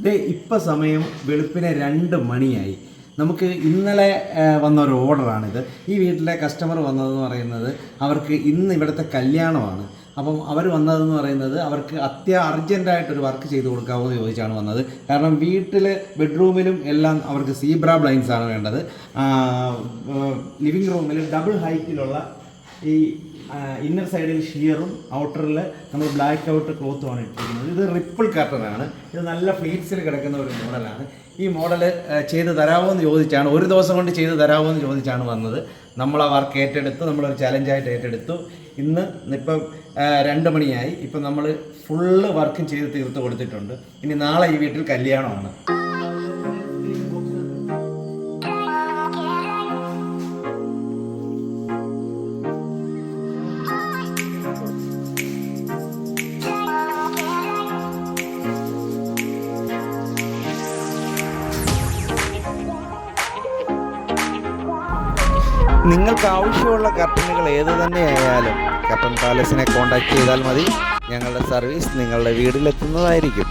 ഇത് ഇപ്പം സമയം വെളുപ്പിനെ രണ്ട് മണിയായി. നമുക്ക് ഇന്നലെ വന്ന ഒരു ഓർഡറാണിത്. ഈ വീട്ടിലെ കസ്റ്റമർ വന്നതെന്ന് പറയുന്നത് അവർക്ക് ഇന്ന് ഇവിടുത്തെ കല്യാണമാണ്. അപ്പം അവർ വന്നതെന്ന് പറയുന്നത് അവർക്ക് അത്യ അർജന്റായിട്ടൊരു വർക്ക് ചെയ്ത് കൊടുക്കാമോ എന്ന് ചോദിച്ചാണ് വന്നത്. കാരണം വീട്ടിൽ ബെഡ്റൂമിലും എല്ലാം അവർക്ക് സീബ്ര ബ്ലൈൻസ് ആണ് വേണ്ടത് ലിവിങ് റൂമിൽ ഡബിൾ ഹൈറ്റിലുള്ള ഈ ഇന്നർ സൈഡിൽ ഷിയറും ഔട്ടറിൽ നമ്മൾ ബ്ലാക്ക് ഔട്ട് ക്ലോത്തുമാണ് ഇട്ടിരിക്കുന്നത്. ഇത് റിപ്പിൾ കർട്ടനാണ് ഇത് നല്ല ഫ്ലീറ്റ്സിൽ കിടക്കുന്ന ഒരു മോഡലാണ് ഈ മോഡൽ ചെയ്ത് തരാമോ എന്ന് ചോദിച്ചാണ്. ഒരു ദിവസം കൊണ്ട് ചെയ്ത് തരാമോ എന്ന് ചോദിച്ചാണ് വന്നത്. നമ്മൾ ആ വർക്ക് ഏറ്റെടുത്തു. നമ്മളൊരു ചലഞ്ചായിട്ട് ഏറ്റെടുത്തു. ഇന്ന് ഇപ്പം രണ്ട് മണിയായി. ഇപ്പം നമ്മൾ ഫുള്ള് വർക്കും ചെയ്ത് തീർത്ത് കൊടുത്തിട്ടുണ്ട്. ഇനി നാളെ ഈ വീട്ടിൽ കല്യാണമാണ്. നിങ്ങൾക്ക് ആവശ്യമുള്ള കർട്ടനുകൾ ഏത് തന്നെയായാലും കർട്ടൻ പാലസിനെ കോൺടാക്ട് ചെയ്താൽ മതി. ഞങ്ങളുടെ സർവീസ് നിങ്ങളുടെ വീട്ടിലെത്തുന്നതായിരിക്കും.